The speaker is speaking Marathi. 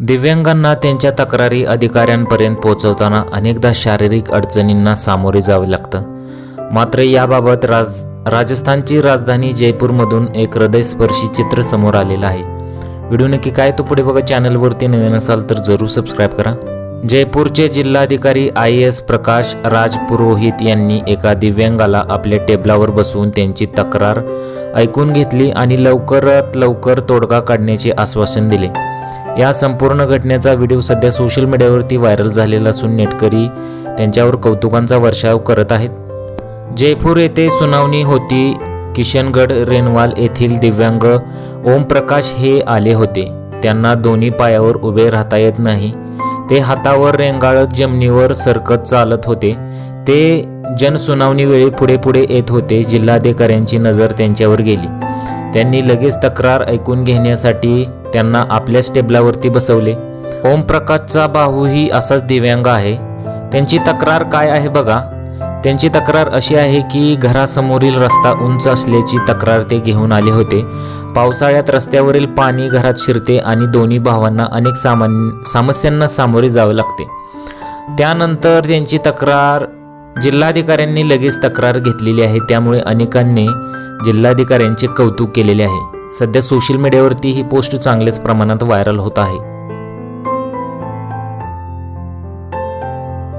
दिव्यांगांना त्यांच्या तक्रारी अधिकाऱ्यांपर्यंत पोहोचवताना अनेकदा शारीरिक अडचणींना सामोरे जावे लागतं. मात्र याबाबत राज राजस्थानची राजधानी जयपूरमधून एक हृदयस्पर्शी चित्र समोर आलेलं आहे. व्हिडिओ नक्की काय तो पुढे बघा. चॅनलवरती नवीन असाल तर जरूर सबस्क्राईब करा. जयपूरचे जिल्हाधिकारी आय एस प्रकाश राज पुरोहित यांनी एका दिव्यांगाला आपल्या टेबलावर बसवून त्यांची तक्रार ऐकून घेतली आणि लवकरात लवकर तोडगा काढण्याचे आश्वासन दिले. या संपूर्ण घटनेचा व्हिडिओ सध्या सोशल मीडियावरती व्हायरल झालेला असून नेटकरी त्यांच्यावर कौतुकांचा वर्षाव करत आहेत. जयपूर येथे सुनावणी होती. किशनगड रेनवाल येथील दिव्यांग ओमप्रकाश हे आले होते. त्यांना दोन्ही पायावर उभे राहता येत नाही. ते हातावर रेंगाळत जमिनीवर सरकत चालत होते. ते जनसुनावणीवेळी पुढे पुढे येत होते. जिल्हाधिकाऱ्यांची नजर त्यांच्यावर गेली. त्यांनी लगेच तक्रार ऐकून घेण्यासाठी त्यांना आपल्याच टेबलावरती बसवले. ओमप्रकाशचा भाऊही असाच दिव्यांग आहे. त्यांची तक्रार काय आहे बघा. त्यांची तक्रार अशी आहे की घरासमोरील रस्ता उंच असल्याची तक्रार ते घेऊन आले होते. पावसाळ्यात रस्त्यावरील पाणी घरात शिरते आणि दोन्ही भावांना अनेक सामान्य समस्यांना सामोरे जावे लागते. त्यानंतर त्यांची तक्रार जिल्हाधिकाऱ्यांनी लगेच तक्रार घेतलेली आहे त्यामुळे अनेकांनी जिल्हाधिकाऱ्यांचे कौतुक केलेले आहे. सध्या सोशल मीडियावरती ही पोस्ट चांगल्याच प्रमाणात व्हायरल होत आहे.